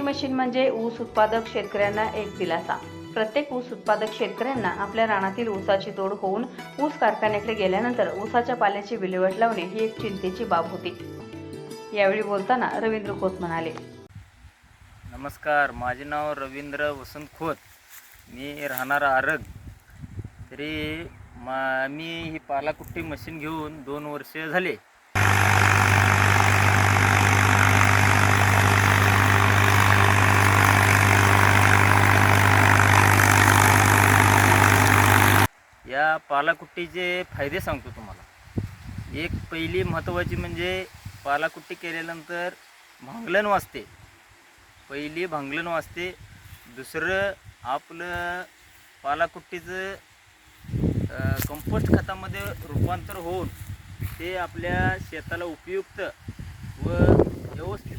Machine म्हणजे ऊस उत्पादक शेतकऱ्यांना एक दिलासा. प्रत्येक ऊस उत्पादक शेतकऱ्यांना आपल्या रानातील ऊसाची तोड होऊन ऊस कारखान्याकडे गेल्यानंतर ऊसाच्या पाल्याची विल्हेवाट लावणे ही एक चिंतेची बाब होती. यावेळी बोलताना रवींद्र खोत म्हणाले. नमस्कार माझे नाव रवींद्र वसंत खोत. मी राहणार आरग. तरी मा मी ही पालाकुट्टी मशीन घेऊन दोन वर्ष झाले. या पालाकुट्टीचे फायदे सांगतो तुम्हाला. एक पहिली महत्त्वाची म्हणजे पालाकुट्टी केल्यानंतर भांगलन वाचते. पहिली भांगलन वाचते. दुसरं आपलं पालाकुट्टीचं कंपोस्ट खतामध्ये रूपांतर होऊन ते आपल्या शेताला उपयुक्त व व्यवस्थित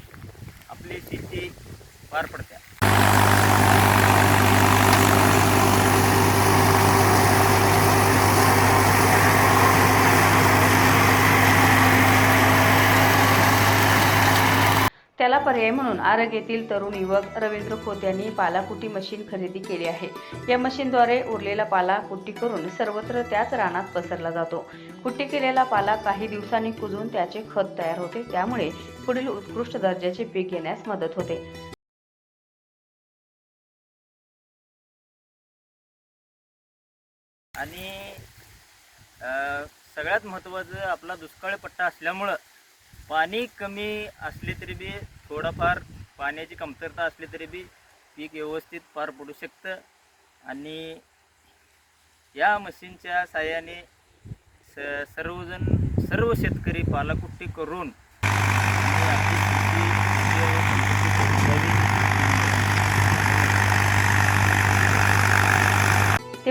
आपली शेती पार पडते त्याला पर्याय म्हणून आरग येथील तरुण युवक रवींद्र खोत यांनी पालाकुटी मशीन खरेदी केली आहे. या मशीनद्वारे उरलेला पाला कुट्टी करून सर्वत्र त्याच रानात पसरला जातो. कुट्टी केलेला पाला काही दिवसांनी कुजून त्याचे खत तयार होते. त्यामुळे पुढील उत्कृष्ट दर्जाचे पीक घेण्यास मदत होते. आणि सगळ्यात महत्त्वाचं आपला दुष्काळी पट्टा असल्यामुळं पाणी कमी असले तरी बी थोडंफार पाण्याची कमतरता असली तरी बी पीक व्यवस्थित पार पडू शकतं. आणि या मशीनच्या साहाय्याने स सर्वजण सर्व शेतकरी पालाकुट्टी करून आपली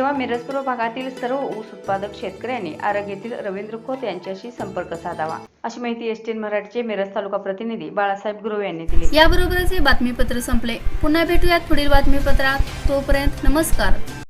तेव्हा मिरजपूर भागातील सर्व ऊस उत्पादक शेतकऱ्यांनी आरग येथील रवींद्र खोत यांच्याशी संपर्क साधावा. अशी माहिती एस टी मराठीचे मिरज तालुका प्रतिनिधी बाळासाहेब गुरव यांनी दिली. याबरोबरच हे बातमीपत्र संपले. पुन्हा भेटूयात पुढील बातमीपत्रात. तोपर्यंत नमस्कार.